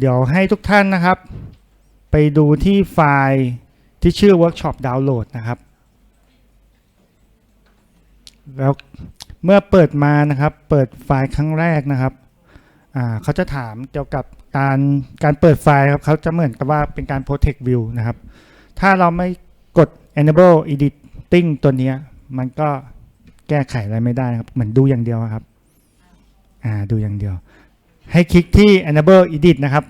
เดี๋ยวให้ทุกท่านนะครับ ไปดูที่ไฟล์ที่ชื่อ Workshop Download นะครับ แล้วเมื่อเปิดมานะครับ เปิดไฟล์ครั้งแรกนะครับเขาจะถามเกี่ยวกับการการเปิดไฟล์ครับเขาจะเหมือนกับว่าเป็นการ protect view นะครับ ถ้าเราไม่กด enable editing ตัวนี้มันก็แก้ไขอะไรไม่ได้ครับ เหมือนดูอย่างเดียวครับ อ่าดูอย่างเดียว ให้คลิกที่ enable edit นะครับ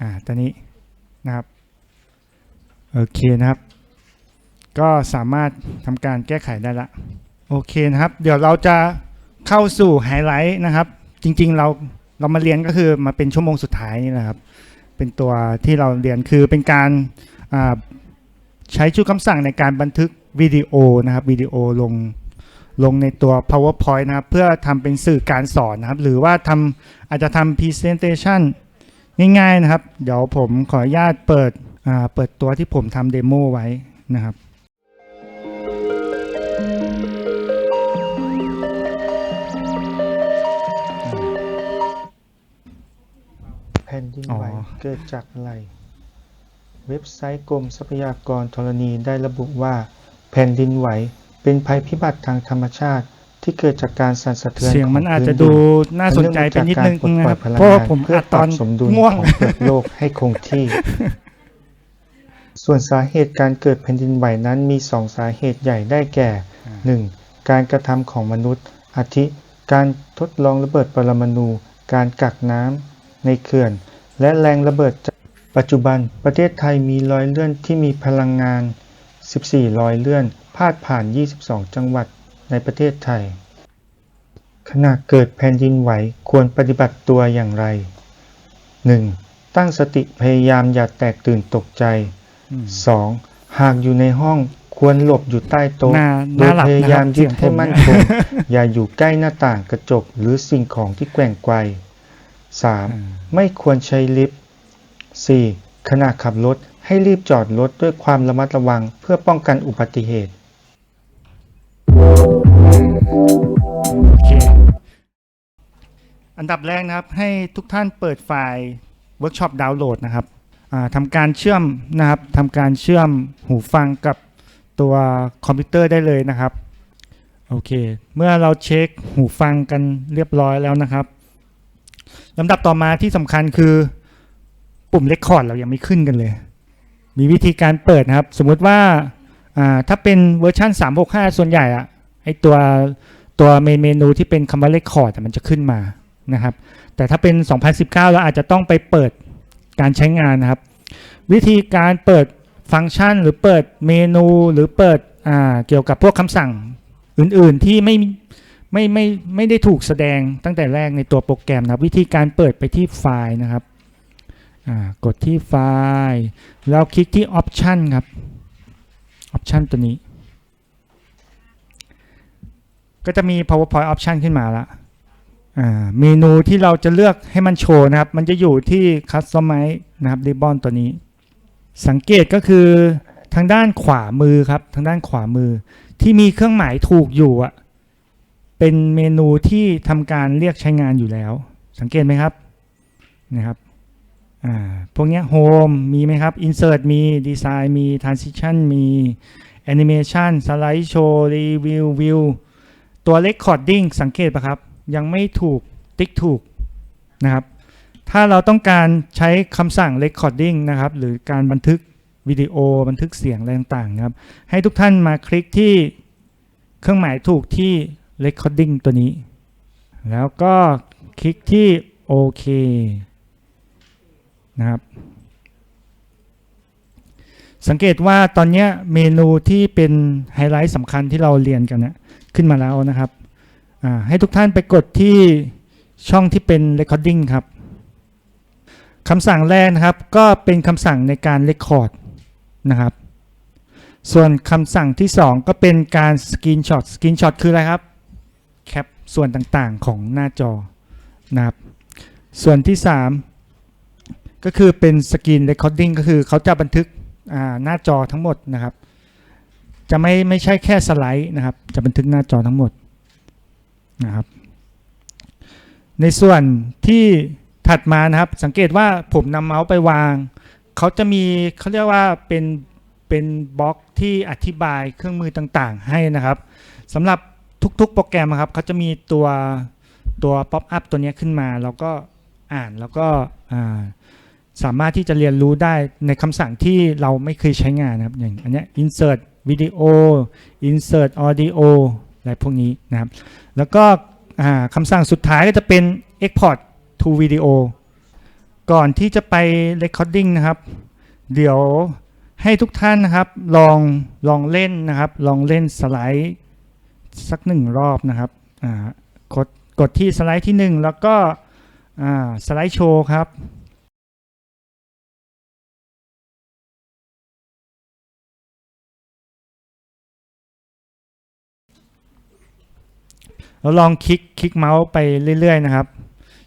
อ่า ตัวนี้นะครับ โอเคนะครับ ก็สามารถทำการแก้ไขได้ละ โอเคนะครับ เดี๋ยวเราจะเข้าสู่ไฮไลท์นะครับ จริงๆเราเรามาเรียนก็คือมาเป็นชั่วโมงสุดท้ายนี่แหละครับ เป็นตัวที่เราเรียนคือเป็นการใช้ชุดคำสั่งในการบันทึกวิดีโอนะครับวิดีโอลง ลงในตัว powerpoint นะครับ เพื่อทำเป็นสื่อการสอนนะครับ หรือว่าทำอาจจะทำ presentation ง่ายๆนะครับ เดี๋ยวผมขออนุญาตเปิดอ่าเปิดตัวที่ผมทำเดโมไว้นะครับแผ่นดินไหวอ๋อเกิดจากอะไร เว็บไซต์กรมทรัพยากรธรณีได้ระบุว่า แผ่นดินไหว เป็นภัยพิบัติทางธรรมชาติที่เกิดจากการสั่นสะเทือนเสียงมันขอาจพื้จะนดูดินน่าสนใจไปนิดนึงอัเนื่องมานะจากคการรับปลดปล่อยพลังเพราะว่างานผมเพื่ออัดปตรัอนบสมดุลง่วงของเปลือกโลกให้คงที่ ส่วนสาเหตุการเกิดแผ่นดินไหวนั้นมีสองสาเหตุใหญ่ได้แก่ 1. การกระทำของมนุษย์ อาทิ การทดลองระเบิดปรมาณูการกักน้ำในเขื่อน และแรงระเบิดจากปัจจุบันประเทศไทยมีรอยเลื่อนที่มีพลังงาน 14รอยเลื่อน พาดผ่าน 22 จังหวัดในประเทศไทย ขณะเกิดแผ่นดินไหวควรปฏิบัติตัวอย่างไร 1. ตั้งสติพยายามอย่าแตกตื่นตกใจอืม 2. หากอยู่ในห้องควรหลบอยู่ใต้โต๊ะน่าโดน่ายหลับพนะยาคยารับมเสียึยดงผให้มมั่นเนี่ยคง อย่าอยู่ใกล้หน้าต่างกระจกหรือสิ่งของที่แกว่งไกว 3. ไม่ควรใช้ลิฟต์ 4. ขณะขับรถให้รีบจอดรถด้วยความระมัดระวังเพื่อป้องกันอุบัติเหตุ โอเค อันดับแรกนะครับ ให้ทุกท่านเปิดไฟล์ Workshop Download นะครับทำการเชื่อมนะครับทำการเชื่อมหูฟังกับตัวคอมพิวเตอร์ได้เลยนะครับ โอเค เมื่อเราเช็คหูฟังกันเรียบร้อยแล้วนะครับลำดับต่อมาที่สำคัญคือปุ่มเลคคอร์ดเรายังไม่ขึ้นกันเลย มีวิธีการเปิดนะครับ สมมติว่า ถ้าเป็นเวอร์ชัน365 ส่วนใหญ่อะไอตัวตัวเมนเมนูที่เป็นคำว่าเลคคอร์ดมันจะขึ้นมานะครับ แต่ถ้าเป็น 2019 เราอาจจะต้องไปเปิดการใช้งานนะครับ วิธีการเปิดฟังก์ชันหรือเปิดเมนูหรือเปิดเกี่ยวกับพวกคำสั่งอื่นๆที่ไม่ไม่ไม่ไม่ได้ถูกแสดงตั้งแต่แรกในตัวโปรแกรมนะวิธีการเปิดไปที่ไฟล์นะครับกดที่ไฟล์แล้วคลิกที่ Option ครับ Option ตัวนี้ ก็จะมี PowerPoint Option ขึ้นมาละเมนูที่เราจะเลือกให้มันโชว์นะครับ มันจะอยู่ที่ Customize นะครับ Ribbon ตัวนี้ สังเกตก็คือทางด้านขวามือครับ ทางด้านขวามือ ที่มีเครื่องหมายถูกอยู่อะ เป็นเมนูที่ทำการเรียกใช้งานอยู่แล้ว สังเกตไหมครับ นะครับ พวกนี้ย Home มีไหมครับ Insert มี Design มี Transition มี Animation Slideshow Review View ตัว Recording สังเกตปะครับ ยังไม่ถูกติ๊กถูกนะครับ ถ้าเราต้องการใช้คำสั่ง Recording นะครับ หรือการบันทึกวิดีโอบันทึกเสียงอะไรต่างๆนะครับ ให้ทุกท่านมาคลิกที่เครื่องหมายถูกที่ Recording ตัวนี้ แล้วก็คลิกที่โอเค นะครับ สังเกตว่าตอนนี้เมนูที่เป็นไฮไลท์สำคัญที่เราเรียนกันนะขึ้นมาแล้วนะครับ ให้ทุกท่านไปกดที่ช่องที่เป็น Recording ครับคำสั่งแรกนะครับก็เป็นคำสั่งในการ Record นะครับ ส่วนคำสั่งที่ 2 ก็เป็นการ Screenshot Screenshot คืออะไรครับ แคปส่วนต่างๆของหน้าจอนะครับ ส่วนที่ 3 ก็คือเป็น Screen Recording ก็คือเขาจะบันทึกหน้าจอทั้งหมดนะครับ จะไม่ไม่ใช่แค่สไลด์นะครับ จะบันทึกหน้าจอทั้งหมดนะครับ ในส่วนที่ถัดมานะครับ สังเกตว่าผมนำเมาส์ไปวาง เขาจะมีเขาเรียกว่าเป็นเป็นบล็อกที่อธิบายเครื่องมือต่างๆ ให้นะครับสำหรับทุกๆ โปรแกรมครับเขาจะมีตัวตัวป๊อปอัพตัวนี้ขึ้นมา แล้วก็อ่านแล้วก็อ่า สามารถที่จะเรียนรู้ได้ในคำสั่งที่เราไม่เคยใช้งานนะครับอย่างอันเนี้ย insert video insert audio อะไรพวกนี้นะครับ แล้วก็คำสั่งสุดท้ายก็จะเป็น export to video ก่อนที่จะไป recording นะครับ เดี๋ยวให้ทุกท่านนะครับลองลองเล่นนะครับ ลองเล่นสไลด์สักหนึ่งรอบนะครับกดกดที่สไลด์ที่หนึ่งแล้วก็สไลด์โชว์ครับ เราลองคลิกคลิกเมาส์ไปเรื่อย ๆ นะครับ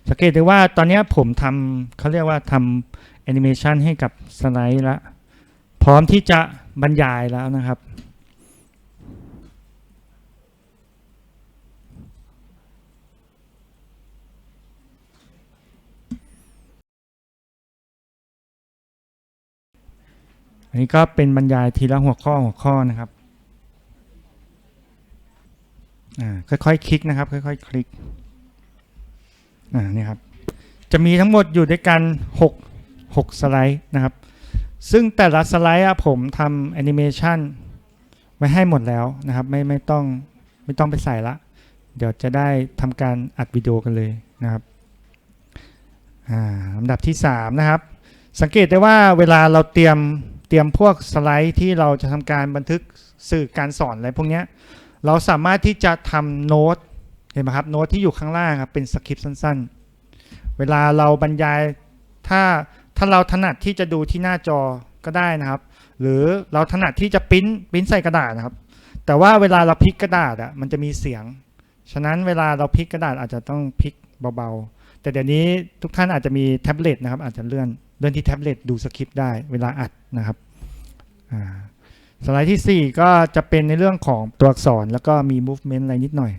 สังเกตได้ว่าตอนนี้ผมทำเขาเรียกว่าทำแอนิเมชันให้กับสไลด์แล้วพร้อมที่จะบรรยายแล้วนะครับ อันนี้ก็เป็นบรรยายทีละหัวข้อหัวข้อนะครับ ค่อยๆคลิกนะครับ ค่อยๆคลิกอ่านี่ครับ จะมีทั้งหมดอยู่ด้วยกัน 6 6 สไลด์นะครับ ซึ่งแต่ละสไลด์อะผมทำแอนิเมชันไว้ให้หมดแล้วนะครับ ไม่ไม่ต้องไม่ต้องไปใส่ละ เดี๋ยวจะได้ทำการอัดวิดีโอกันเลยนะครับอ่าลำดับที่ 3 นะครับ สังเกตได้ว่าเวลาเราเตรียมเตรียมพวกสไลด์ที่เราจะทำการบันทึกสื่อการสอนอะไรพวกเนี้ย เราสามารถที่จะทำโน้ตเห็นไหมครับโน้ตที่อยู่ข้างล่างครับเป็นสคริปต์สั้นๆ เวลาเราบรรยายถ้าถ้าเราถนัดที่จะดูที่หน้าจอก็ได้นะครับ หรือเราถนัดที่จะปริ้นปริ้นใส่กระดาษนะครับ แต่ว่าเวลาเราพลิกกระดาษอะมันจะมีเสียง ฉะนั้นเวลาเราพลิกกระดาษอาจจะต้องพลิกเบาๆ แต่เดี๋ยวนี้ทุกท่านอาจจะมีแท็บเล็ตนะครับอาจจะเลื่อนเลื่อนที่แท็บเล็ตดูสคริปต์ได้เวลาอัดนะครับอ่า สไลด์ที่ 4 ก็จะเป็นในเรื่องของตัวอักษรแล้วก็มี movement อะไรนิดหน่อย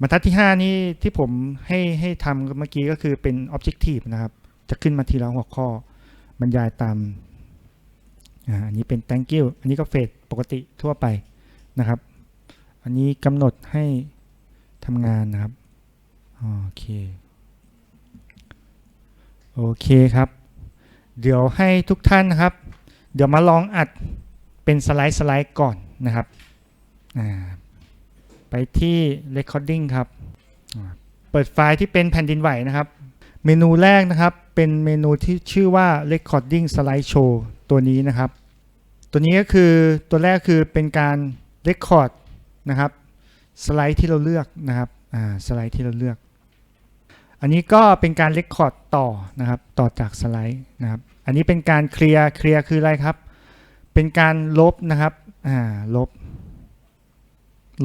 บรรทัดที่ 5 นี่ที่ผมให้ให้ทำเมื่อกี้ก็คือเป็น objective นะครับ จะขึ้นมาทีละหัวข้อบรรยายตามอันนี้เป็น thank you อันนี้ก็เฟดปกติทั่วไปนะครับ อันนี้กำหนดให้ทำงานนะครับโอเคโอเคครับ เดี๋ยวให้ทุกท่านนะครับ เดี๋ยวมาลองอัด เป็นสไลด์สไลด์ก่อนนะครับ ไปที่ recording ครับ เปิดไฟล์ที่เป็นแผ่นดินไหวนะครับ เมนูแรกนะครับเป็นเมนูที่ชื่อว่า recording slideshow ตัวนี้นะครับ ตัวนี้ก็คือตัวแรกคือเป็นการ record นะครับสไลด์ที่เราเลือกนะครับสไลด์ที่เราเลือก อันนี้ก็เป็นการ record ต่อนะครับ ต่อจากสไลด์นะครับ อันนี้เป็นการเคลียร์ เคลียร์คืออะไรครับ เป็นการลบนะครับอ่าลบ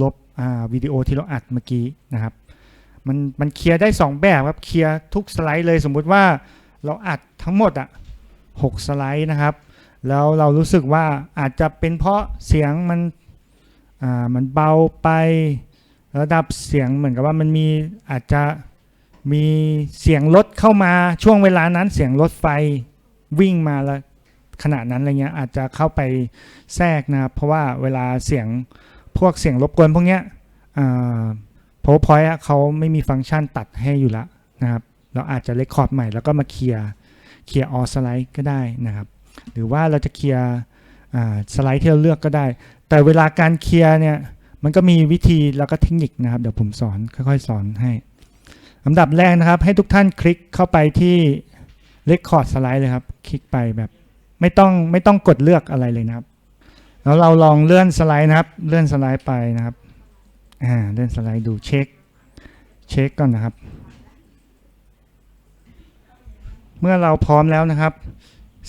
ลบอ่าวิดีโอที่เราอัดเมื่อกี้นะครับ มันมันเคลียร์ได้ 2 แบบครับเคลียร์ทุกสไลด์เลยสมมุติว่าเราอัดทั้งหมดอะหกสไลด์นะครับ แล้วเรารู้สึกว่าอาจจะเป็นเพราะเสียงมันอ่ามันเบาไประดับเสียงเหมือนกับว่ามันมีอาจจะมีเสียงรถเข้ามาช่วงเวลานั้นเสียงรถไฟวิ่งมาแล้ว ขณะนั้นอะไรเงี้ยอาจจะเข้าไปแทรกนะครับ เพราะว่าเวลาเสียงพวกเสียงรบกวนพวกเนี้ยพอพอยเขาไม่มีฟังก์ชันตัดให้อยู่ล้วนะครับ เราอาจจะเลคคอร์ดใหม่แล้วก็มาเคลียร์เคลียร์ออสไลด์ก็ได้นะครับ หรือว่าเราจะเคลียร์สไลด์ที่เราเลือกก็ได้ แต่เวลาการเคลียร์เนี่ยมันก็มีวิธีแล้วก็เทคนิคนะครับ เดี๋ยวผมสอนค่อยๆ สอนให้ลำดับแรกนะครับ ให้ทุกท่านคลิกเข้าไปที่เลคคอร์ดสไลด์เลยครับ คลิกไปแบบ ไม่ต้องไม่ต้องกดเลือกอะไรเลยนะครับ แล้วเราลองเลื่อนสไลด์นะครับ เลื่อนสไลด์ไปนะครับอ่าเลื่อนสไลด์ดูเช็ค เช็คก่อนนะครับ เมื่อเราพร้อมแล้วนะครับ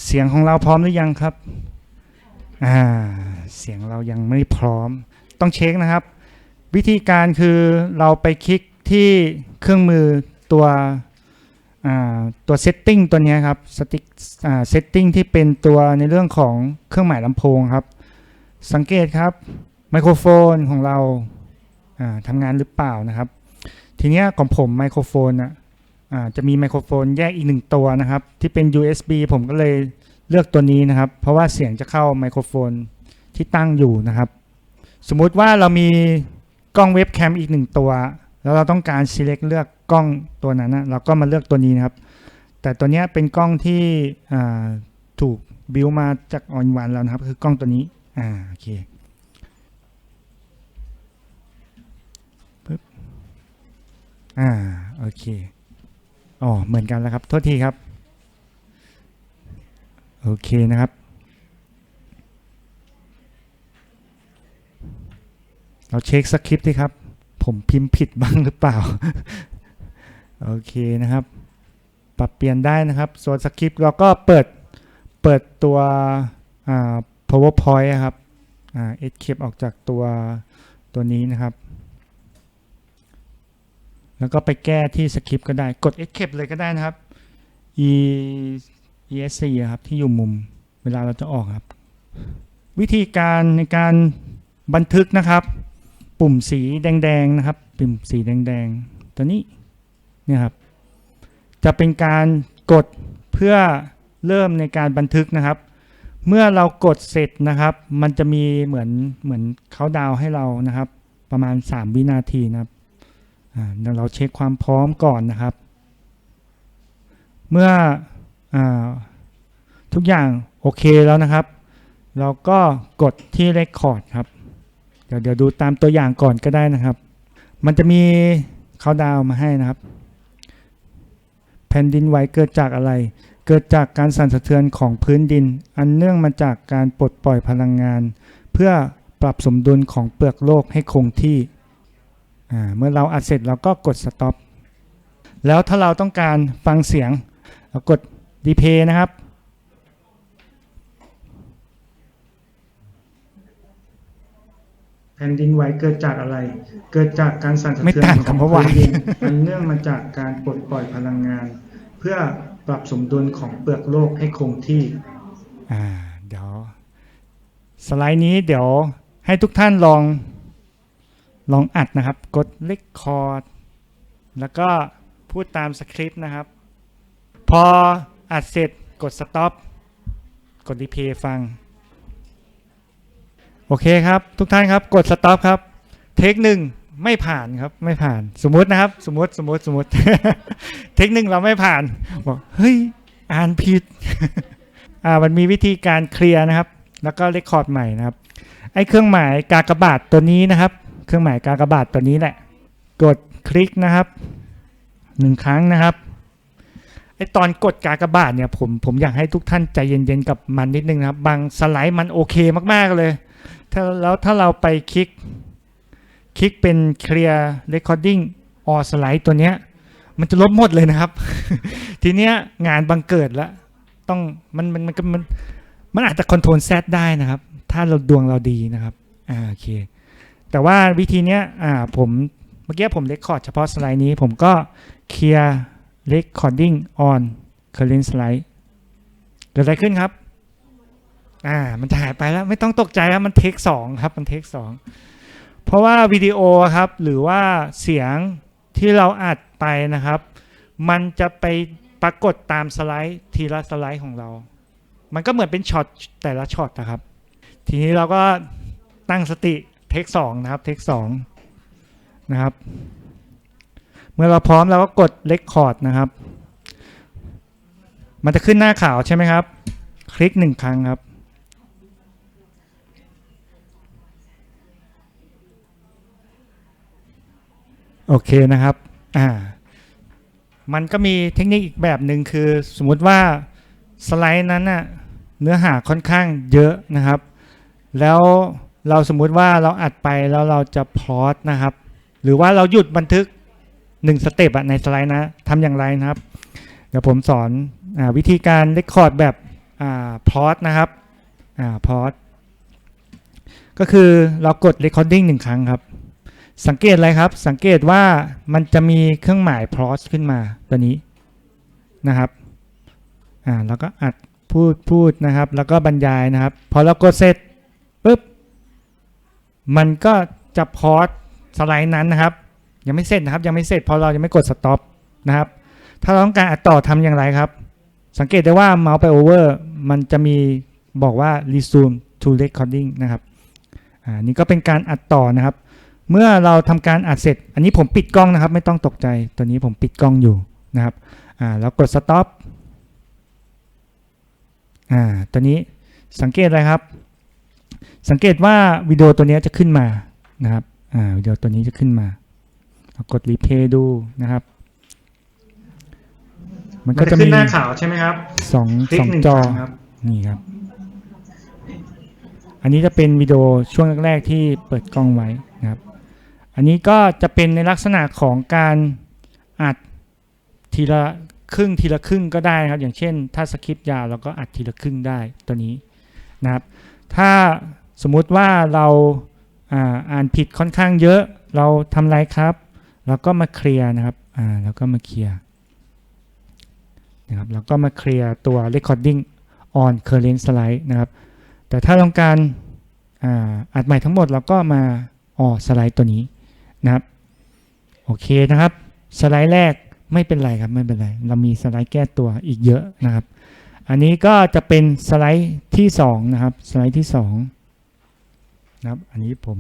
เสียงของเราพร้อมหรือยังครับอ่าเสียงเรายังไม่พร้อม ต้องเช็คนะครับ วิธีการคือเราไปคลิกที่เครื่องมือตัว ตัวเซตติ้งตัวนี้ครับสติ๊กเซตติ้งที่เป็นตัวในเรื่องของเครื่องหมายลำโพงครับ สังเกตครับไมโครโฟนของเราทำงานหรือเปล่านะครับ ทีนี้ของผมไมโครโฟนอะจะมีไมโครโฟนแยกอีกหนึ่งตัวนะครับ ที่เป็น USB ผมก็เลยเลือกตัวนี้นะครับ เพราะว่าเสียงจะเข้าไมโครโฟนที่ตั้งอยู่นะครับ สมมุติว่าเรามีกล้องเว็บแคมอีกหนึ่งตัว แล้วเราต้องการ select เลือกกล้องตัวนั้นนะเราก็มาเลือกตัวนี้นะครับ แต่ตัวนี้เป็นกล้องที่ถูกบิวมาจากออนวันแล้วนะครับ คือกล้องตัวนี้อ่าโอเคปึ๊บอ่าโอเคอ๋อเหมือนกันแล้วครับ โทษทีครับ โอเคนะครับ เราเช็คสคริปต์ดิครับ ผมพิมพ์ผิดบ้างหรือเปล่า โอเคนะครับ ปรับเปลี่ยนได้นะครับส่วนสคริปต์เราก็เปิดเปิดตัว powerpoint ครับอ่า escape ออกจากตัวตัวนี้นะครับ แล้วก็ไปแก้ที่สคริปต์ก็ได้กด escape เลยก็ได้นะครับ e esc ครับที่อยู่มุมเวลาเราจะออกครับ วิธีการในการบันทึกนะครับ ปุ่มสีแดงๆนะครับ ปุ่มสีแดงๆตัวนี้เนี่ยครับ จะเป็นการกดเพื่อเริ่มในการบันทึกนะครับ เมื่อเรากดเสร็จนะครับ มันจะมีเหมือนเหมือนเขาดาวให้เรานะครับ ประมาณ 3 วินาทีนะครับเดี๋ยวเราเช็คความพร้อมก่อนนะครับ เมื่ออทุกอย่างโอเคแล้วนะครับ เราก็กดที่ Record ครับ เดี๋ยวเดี๋ยวดูตามตัวอย่างก่อนก็ได้นะครับ มันจะมีเขาดาวมาให้นะครับ แผ่นดินไหวเกิดจากอะไร เกิดจากการสั่นสะเทือนของพื้นดิน อันเนื่องมาจากการปลดปล่อยพลังงาน เพื่อปรับสมดุลของเปลือกโลกให้คงที่เมื่อเราอัดเสร็จเราก็กด stop แล้วถ้าเราต้องการฟังเสียงเรากด replay นะครับ แผ่นดินไหวเกิดจากอะไร เกิดจากการสั่นสะเทือนไม่ต่างกับเมื่อวานขงพื้ดิอันเนื่องมาจากการปลดปล่อยพลังงาน เพื่อปรับสมดุลของเปลือกโลกให้คงที่ อ่า เดี๋ยว สไลด์นี้เดี๋ยวให้ทุกท่านลอง ลองอัดนะครับ กดเลคคอร์ด แล้วก็พูดตามสคริปต์นะครับ พออัดเสร็จกด stop กด replay ฟัง โอเคครับ ทุกท่านครับกด stop ครับเทคหนึ่งไม่ผ่านครับไม่ผ่าน สมมุตินะครับ สมมติสมมติสมมติ เทคหนึ่งเราไม่ผ่านบอกเฮ้ยอ่านผิดอ่ามันมีวิธีการเคลียร์นะครับ แล้วก็เรคคอร์ดใหม่นะครับไอ้เครื่องหมายกากบาทตัวนี้นะครับ เครื่องหมายกากบาทตัวนี้แหละ กดคลิกนะครับหนึ่งครั้งนะครับไอตอนกดกากบาทเนี่ยผมผมอยากให้ทุกท่านใจเย็นๆกับมันนิดนึงนะครับ บางสไลด์มันโอเคมากๆเลย แล้วถ้าเราไปคลิก คลิกเป็น clear recording or slide ตัวเนี้ย มันจะลบหมดเลยนะครับ ทีเนี้ยงานบังเกิดแล้วต้องมันมันมันมันมันอาจจะคอนโทรลแซได้นะครับ ถ้าเราดวงเราดีนะครับอ่าโอเค แต่ว่าวิธีเนี้ยอ่าผมเมื่อกี้ผมเรคคอร์ดเฉพาะสไลด์นี้ ผมก็ clear recording on current slide เกิดอะไรขึ้นครับ อ่า มันจะหายไปแล้วไม่ต้องตกใจครับมันเทคสองครับมันเทคสองเพราะว่าวิดีโอครับหรือว่าเสียงที่เราอัดไปนะครับ มันจะไปปรากฏตามสไลด์ทีละสไลด์ของเรา มันก็เหมือนเป็นช็อตแต่ละช็อตนะครับ ทีนี้เราก็ตั้งสติเทคสองนะครับเทคสองนะครับ เมื่อเราพร้อมเราก็กดเลคคอร์ดนะครับ มันจะขึ้นหน้าขาวใช่ไหมครับ คลิกหนึ่งครั้งครับ โอเคนะครับอ่ามันก็มีเทคนิคอีกแบบหนึ่งคือสมมุติว่าสไลด์นั้นน่ะเนื้อหาค่อนข้างเยอะนะครับ แล้วเราสมมุติว่าเราอัดไปแล้วเราจะพลอตนะครับ หรือว่าเราหยุดบันทึกหนึ่งสเต็ปอะในสไลด์นะทำอย่างไรนะครับ เดี๋ยวผมสอนอวิธีการเรคคอร์ดแบบพลอตนะครับพลอตก็คือเรากด recording หนึ่งครั้งครับ สังเกตอะไรครับ สังเกตว่ามันจะมีเครื่องหมาย pause ขึ้นมาตัวนี้นะครับอ่าแล้วก็อัดพูดพูดนะครับ แล้วก็บรรยายนะครับ พอเรากดเสร็จปุ๊บมันก็จะพอสสไลด์นั้นนะครับ ยังไม่เสร็จนะครับ ยังไม่เสร็จพราะเรายังไม่กด stop นะครับ ถ้าเราต้องการอัดต่อทำอย่างไรครับ สังเกตได้ว่าเมาส์ไปโอเวอร์มันจะมีบอกว่า resume to recording นะครับอ่านี่ก็เป็นการอัดต่อนะครับ เมื่อเราทำการอัดเสร็จ อันนี้ผมปิดกล้องนะครับ ไม่ต้องตกใจตัวนี้ผมปิดกล้องอยู่นะครับอ่าแล้วกด stop อ่าตัวนี้สังเกตอะไรครับ สังเกตว่าวิดีโอตัวนี้จะขึ้นมานะครับอ่าวิดีโอตัวนี้จะขึ้นมาเรากดรีเพย์ดูนะครับ มันก็จะมีขึ้นหน้าขาวใช่ไหมครับสองคลิสกองหนึ่งจอครั้งครับนี่ครับ อันนี้จะเป็นวิดีโอช่วงแรกๆที่เปิดกล้องไว้นะครับ อันนี้ก็จะเป็นในลักษณะของการอัดทีละครึ่งทีละครึ่งก็ได้นะครับ อย่างเช่น ถ้าสคริปต์ยาวเราก็อัดทีละครึ่งได้ตัวนี้นะครับ ถ้าสมมุติว่าเราอ่าอ่านผิดค่อนข้างเยอะเราทำไรครับ เราก็มาเคลียร์นะครับอ่าแล้วก็มาเคลียร์นะครับแล้วก็มาเคลียร์ตัว recording on current slide นะครับ แต่ถ้าต้องการอ่าอัดใหม่ทั้งหมดเราก็มาออสไลด์ตัวนี้ นะครับ โอเคนะครับ สไลด์แรกไม่เป็นไรครับไม่เป็นไร เรามีสไลด์แก้ตัวอีกเยอะนะครับ อันนี้ก็จะเป็นสไลด์ที่สองนะครับสไลด์ที่สองนะครับ อันนี้ผม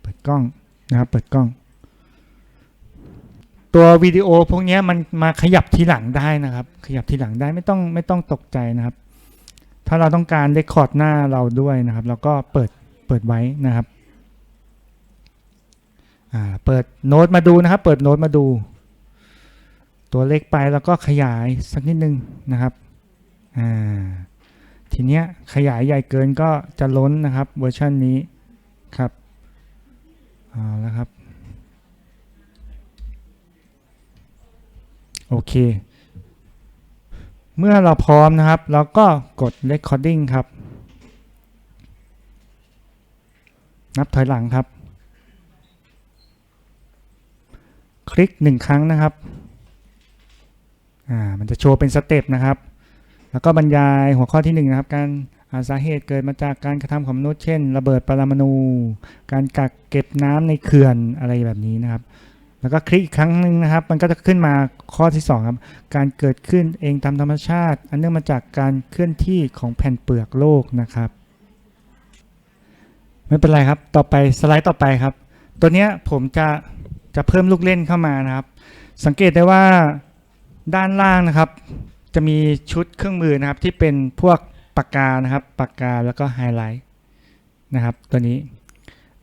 เปิดกล้องนะครับ เปิดกล้อง ตัววิดีโอพวกนี้มันมาขยับทีหลังได้นะครับ ขยับทีหลังได้ไม่ต้องไม่ต้องตกใจนะครับ ถ้าเราต้องการเรคคอร์ดหน้าเราด้วยนะครับ เราก็เปิดเปิดไว้นะครับ เปิดโน้ตมาดูนะครับ เปิดโน้ตมาดู ตัวเลขไปแล้วก็ขยายสักนิดนึงนะครับทีเนี้ยขยายใหญ่เกินก็จะล้นนะครับเวอร์ชันนี้ครับเอาละครับโอเค เมื่อเราพร้อมนะครับ เราก็กด recording ครับ นับถอยหลังครับ คลิกหนึ่งครั้งนะครับอ่ามันจะโชว์เป็นสเต็ปนะครับ แล้วก็บรรยายหัวข้อที่หนึ่งนะครับ การอาสาเหตุเกิดมาจากการกระทำของมนุษย์เช่น ระเบิดปรมาณูการกักเก็บน้ำในเขื่อนอะไรแบบนี้นะครับ แล้วก็คลิกอีกครั้งหนึ่งนะครับ มันก็จะขึ้นมาข้อที่สองครับการเกิดขึ้นเองตามธรรมชาติ อันเนื่องมาจากการเคลื่อนที่ของแผ่นเปลือกโลกนะครับ ไม่เป็นไรครับต่อไปสไลด์ต่อไปครับ ตัวเนี้ยผมจะ จะเพิ่มลูกเล่นเข้ามานะครับ สังเกตได้ว่าด้านล่างนะครับ จะมีชุดเครื่องมือนะครับ ที่เป็นพวกปากกานะครับปากกาแล้วก็ไฮไลท์นะครับตัวนี้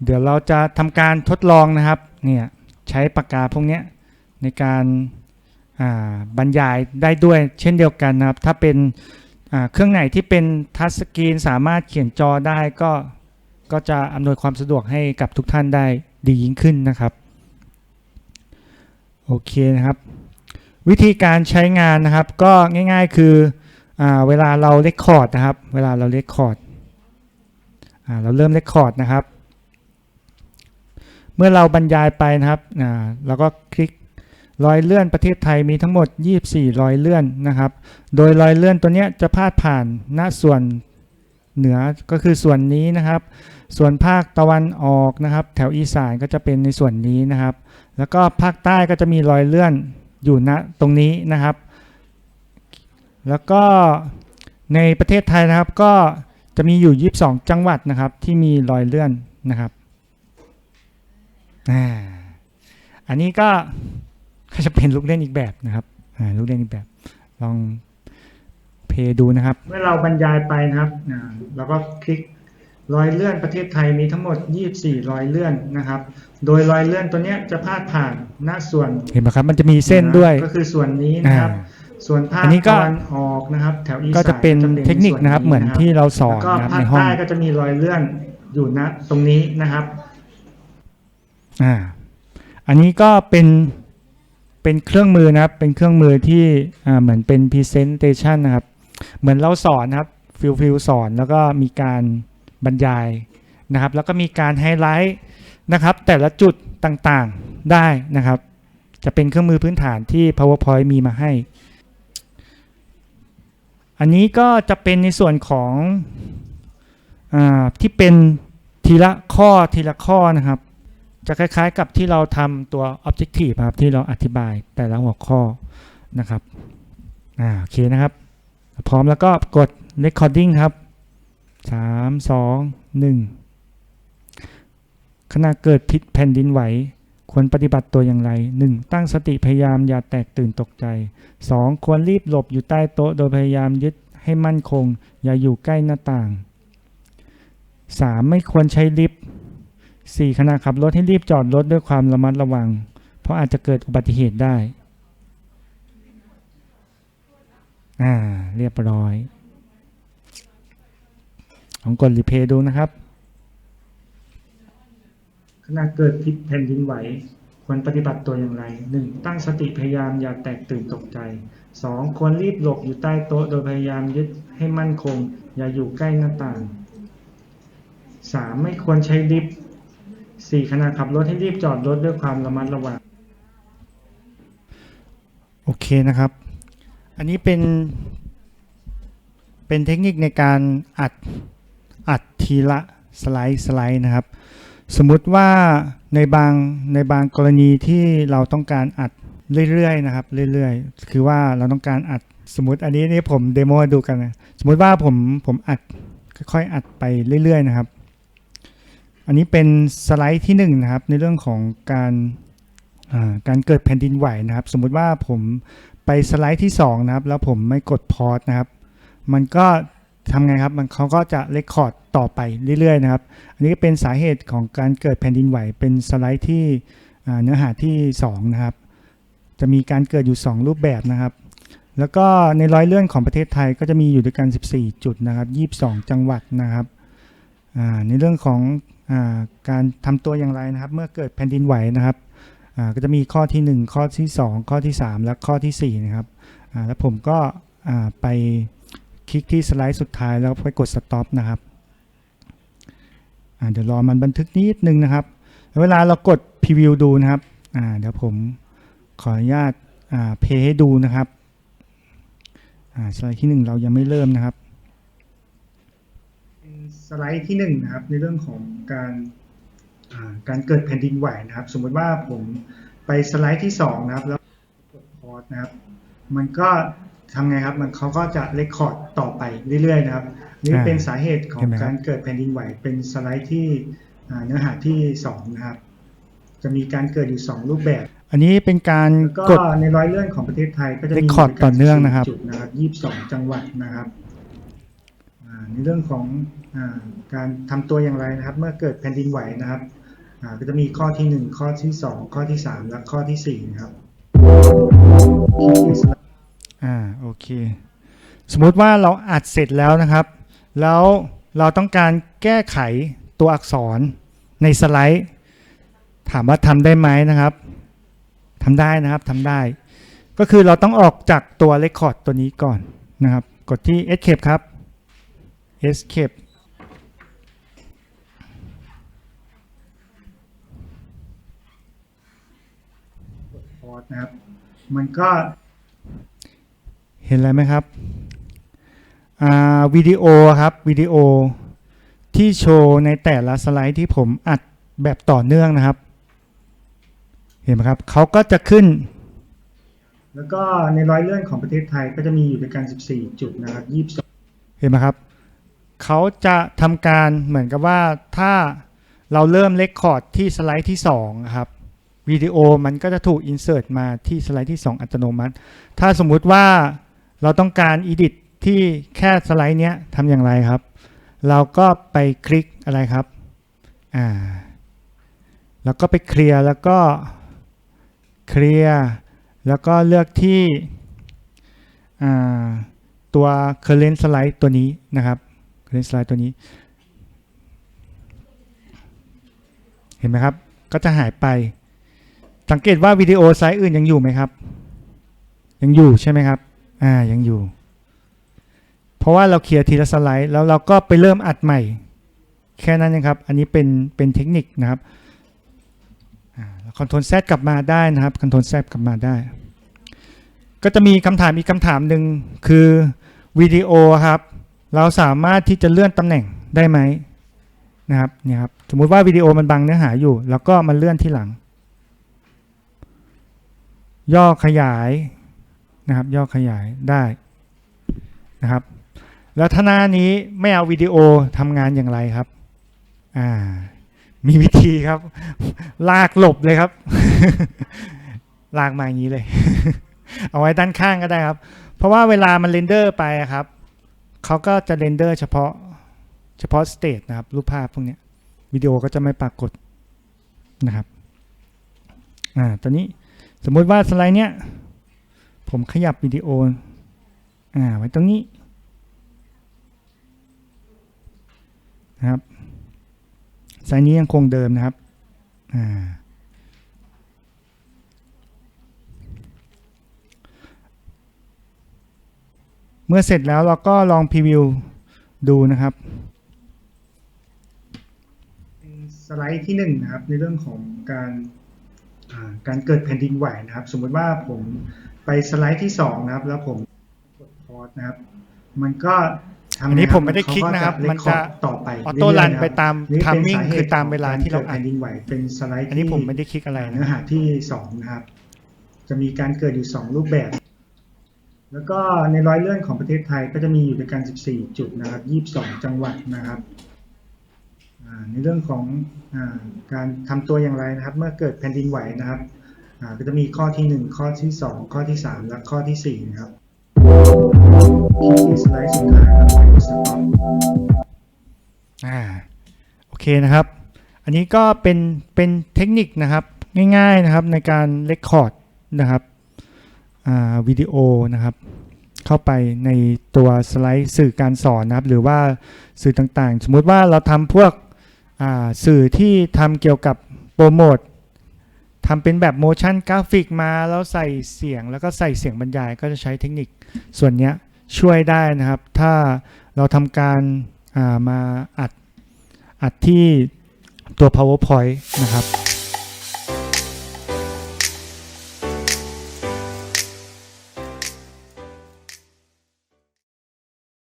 เดี๋ยวเราจะทำการทดลองนะครับเนี่ยใช้ปากกาพวกนี้ในการอ่าบรรยายได้ด้วยเช่นเดียวกันนะครับ ถ้าเป็นเครื่องไหนที่เป็นทัชสกรีนสามารถเขียนจอได้ก็ก็จะอำนวยความสะดวกให้กับทุกท่านได้ดียิ่งขึ้นนะครับ โอเคนะครับ วิธีการใช้งานนะครับ ก็ง่าย ๆ คืออเวลาเราเลคคอร์ดนะครับ เวลาเราเลคคอร์ดเราเริ่มเลคคอร์ดนะครับ เมื่อเราบรรยายไปนะครับเราก็คลิกรอยเลื่อนประเทศไทยมีทั้งหมด 24รอยเลื่อนนะครับ โดยรอยเลื่อนตัวนี้จะพาดผ่านหน้าส่วนเหนือก็คือส่วนนี้นะครับ ส่วนภาคตะวันออกนะครับ แถวอีสานก็จะเป็นในส่วนนี้นะครับ แล้วก็ภาคใต้ก็จะมีรอยเลื่อนอยู่ณตรงนี้นะครับ แล้วก็ในประเทศไทยนะครับก็จะมีอยู่ 22 จังหวัดนะครับที่มีรอยเลื่อนนะครับอันนี้ก็จะเป็นลูกเล่นอีกแบบนะครับลูกเล่นอีกแบบ ลองเพย์ดูนะครับ เมื่อเราบรรยายไปนะครับเราก็คลิก รอยเลื่อนประเทศไทยมีทั้งหมด 24 รอยเลื่อนนะครับ โดยรอยเลื่อนตัวเนี้ยจะพาดผ่านหน้าส่วนเห็นไหมครับมันจะมีเส้นด้วย ก็คือส่วนนี้นะครับอ่าส่วนภาคอันนี้ก็ตะวันออกนะครับ แถวอีสานก็จะเป็นใเทคนิคนะครับส่วเหมือนที่เราสอนแล้วก็นะครับภาในคห้องใต้ก็จะมีรอยเลื่อนอยู่ณตรงนี้นะครับอ่าอันนี้ก็เป็นเป็นเครื่องมือนะครับ เป็นเครื่องมือที่อ่าเหมือนเป็น presentation นะครับ เหมือนเราสอนนะครับฟิลฟิลสอนแล้วก็มีการ บรรยายนะครับ แล้วก็มีการไฮไลท์นะครับ แต่ละจุดต่างๆได้นะครับ จะเป็นเครื่องมือพื้นฐานที่ PowerPoint มีมาให้ อันนี้ก็จะเป็นในส่วนของอที่เป็นทีละข้อทีละข้อนะครับ จะคล้ายๆกับที่เราทำตัว objective ครับที่เราอธิบายแต่ละหัวข้อนะครับอ่าโอเคนะครับ พร้อมแล้วก็กด recording ครับ 3 2 1 ขณะเกิดพิษแผ่นดินไหว ควรปฏิบัติตัวอย่างไร 1. ตั้งสติพยายามอย่าแตกตื่นตกใจ 2. ควรรีบหลบอยู่ใต้โต๊ะโดยพยายามยึดให้มั่นคง อย่าอยู่ใกล้หน้าต่าง 3. ไม่ควรใช้ลิฟต์ 4. ขณะขับรถให้รีบจอดรถด้วยความระมัดระวัง เพราะอาจจะเกิดอุบัติเหตุได้ อ่า เรียบร้อย ลองกดรีเพย์ดูนะครับ ขณะเกิดพิษแผ่นดินไหวควรปฏิบัติตัวอย่างไร 1. ตั้งสติพยายามอย่าแตกตื่นตกใจ 2. ควรรีบหลบอยู่ใต้โต๊ะโดยพยายามยึดให้มั่นคง อย่าอยู่ใกล้หน้าต่าง 3. ไม่ควรใช้ลิฟต์ 4. ขณะขับรถให้รีบจอดรถด้วยความระมัดระวัง โอเคนะครับ อันนี้เป็น เป็นเทคนิคในการอัด อัดทีละสไลด์สไลด์นะครับ สมมุติว่าในบางในบางกรณีที่เราต้องการอัดเรื่อยๆนะครับเรื่อยๆ คือว่าเราต้องการอัดสมมติอันนี้นี่ผมเดโมดูกันนะสมมติว่าผมผมอัดค่อยๆอัดไปเรื่อยๆนะครับ อันนี้เป็นสไลด์ที่หนึ่งนะครับในเรื่องของการการเกิดแผ่นดินไหวนะครับ สมมุติว่าผมไปสไลด์ที่สองนะครับแล้วผมไม่กดพอสนะครับ มันก็ ทำไงครับมันเขาก็จะเรคคอร์ดต่อไปเรื่อยๆนะครับ อันนี้ก็เป็นสาเหตุของการเกิดแผ่นดินไหวเป็นสไลด์ที่เนื้อหาที่ 2 นะครับ จะมีการเกิดอยู่ 2 รูปแบบนะครับ แล้วก็ในร้อยเลื่อนของประเทศไทยก็จะมีอยู่ด้วยกัน 14 จุดนะครับ 22 จังหวัดนะครับในเรื่องของอการทำตัวอย่างไรนะครับ เมื่อเกิดแผ่นดินไหวนะครับก็จะมีข้อที่ 1 ข้อที่ 2 ข้อที่ 3 และข้อทีสี่4นะครับแล้วผมก็ไป คลิกที่สไลด์สุดท้ายแล้วไปกด stop นะครับเดี๋ยวรอมันบันทึกนิดนึงนะครับ เวลาเรากดพรีวิวดูนะครับเดี๋ยวผมขออนุญาตเพย์ให้ดูนะครับสไลด์ที่หนึ่งเรายังไม่เริ่มนะครับเป็นสไลด์ที่หนึ่งนะครับในเรื่องของการการเกิดแผ่นดินไหวนะครับ สมมติว่าผมไปสไลด์ที่สองนะครับแล้วกดพอสนะครับ มันก็ ทำไงครับ มันเขาก็จะเรคคอร์ดต่อไปเรื่อยๆนะครับ นี่อ่าเป็นสาเหตุของเห็นไหมครับการเกิดแผ่นดินไหวเป็นสไลด์ที่อ่าเนื้อหาที่สองนะครับ จะมีการเกิดอยู่สองรูปแบบ อันนี้เป็นการแล้วก็กดในร้อยเลื่อนของประเทศไทยก็จะมี Record ต่อเนื่องนะครับจุดนะครับยี่สิบสองจังหวัดนะครับอ่าในเรื่องของอาการทำตัวอย่างไรนะครับ เมื่อเกิดแผ่นดินไหวนะครับอ่าก็จะมีข้อที่หนึ่งข้อที่สองข้อที่สามและข้อที่สี่นะครับ อ่าโอเค สมมุติว่าเราอัดเสร็จแล้วนะครับ แล้วเราต้องการแก้ไขตัวอักษรในสไลด์ ถามว่าทำได้ไหมนะครับทำได้นะครับทำได้ ก็คือเราต้องออกจากตัว Record ตัวนี้ก่อนนะครับ กดที่ Escape ครับ Escape พอร์ตนะครับมันก็ ห็นอะไรไหมครับอ่าวิดีโอครับวิดีโอที่โชว์ในแต่ละสไลด์ที่ผมอัดแบบต่อเนื่องนะครับ เห็นไหมครับเขาก็จะขึ้น แล้วก็ในร้อยเลื่อนของประเทศไทยก็จะมีอยู่ด้วยกัน14 จุดนะครับ22เห็นไหมครับเขาจะทำการเหมือนกับว่าถ้าเราเริ่มเลคคอร์ดที่สไลด์ที่2ครับวิดีโอมันก็จะถูกอินเสิร์ตมาที่สไลด์ที่ 2 อัตโนมัติ ถ้าสมมุติว่า เราต้องการ edit ที่แค่สไลด์เนี้ยทำอย่างไรครับ เราก็ไปคลิกอะไรครับอ่าแล้วก็ไปเคลียร์แล้วก็เคลียร์แล้วก็เลือกที่อ่าตัว current slide ตัวนี้นะครับ current slide ตัวนี้ เห็นไหมครับ ก็จะหายไป สังเกตว่าวิดีโอไซต์อื่นยังอยู่ไหมครับ ยังอยู่ใช่ไหมครับ อ่ายังอยู่ เพราะว่าเราเคลียร์ทีละสไลด์แล้วเราก็ไปเริ่มอัดใหม่ แค่นั้นนะครับ อันนี้เป็นเป็นเทคนิคนะครับคอนโทรลแซกลับมาได้นะครับคอนโทรลแซกลับมาได้ ก็จะมีคำถามอีกคำถามหนึ่งคือวิดีโอครับ เราสามารถที่จะเลื่อนตำแหน่งได้ไหมนะครับเนี่ยครับสมมุติว่าวิดีโอมันบังเนื้อหาอยู่ แล้วก็มันเลื่อนที่หลัง ย่อขยาย นะครับ ย่อขยายได้นะครับ แล้วถ้าหน้านี้ไม่เอาวิดีโอทำงานอย่างไรครับ อ่า มีวิธีครับ ลากหลบเลยครับ ลากมาอย่างนี้เลย เอาไว้ด้านข้างก็ได้ครับ เพราะว่าเวลามันเรนเดอร์ไปครับเขาก็จะเรนเดอร์เฉพาะเฉพาะสเตจนะครับ รูปภาพพวกนี้วิดีโอก็จะไม่ปรากฏนะครับ อ่า ตอนนี้สมมติว่าสไลด์เนี้ย ผมขยับวิดีโออ่าไว้ตรงนี้นะครับไซส์นี้ยังคงเดิมนะครับอ่าเมื่อเสร็จแล้วเราก็ลองพรีวิวดูนะครับเป็นสไลด์ที่หนึ่งนะครับในเรื่องของการการเกิดแผ่นดินไหวนะครับ สมมติว่าผม ไปสไลด์ที่สองนะครับ แล้วผมกดพอสนะครับ มันก็ทำอันนี้งาผมไม่ได้คลิกนะครับเขามันจะ record ต่อไปออโต้รันเอยๆะคไปบตามนี่เป็น timing สหตุคือตามเวลาที่เราของกอัดแผ่นดินไหวเป็นสไลด์อันนี้ที่ผมไม่ได้คลิกอะไรเนื้อนะหาที่สองนะครับ จะมีการเกิดอยู่สองรูปแบบ แล้วก็ในร้อยเลื่อนของประเทศไทยก็จะมีอยู่ด้วยกัน 14 จุดนะครับ22 จังหวัดนะครับอ่าในเรื่องของอาการทำตัวอย่างไรนะครับ เมื่อเกิดแผ่นดินไหวนะครับอ่า ก็จะมีข้อที่ 1 ข้อที่ 2 ข้อที่ 3 และข้อทีสี่4 นะครับคลิกที่สไลด์สุดท้ายครับไปสต็อปอ่าโอเคนะครับ อันนี้ก็เป็นเป็นเทคนิคนะครับง่ายๆนะครับในการเลคคอร์ดนะครับอ่าวิดีโอนะครับ เข้าไปในตัวสไลด์สื่อการสอนนะครับ หรือว่าสื่อต่างๆ สมมุติว่าเราทำพวกอ่าสื่อที่ทำเกี่ยวกับโปรโมท ทำเป็นแบบ motion กราฟิกมาแล้วใส่เสียงแล้วก็ใส่เสียงบรรยายก็จะใช้เทคนิคส่วนนี้ช่วยได้นะครับ ถ้าเราทำการามาอัดอัดที่ตัว powerpoint นะครับ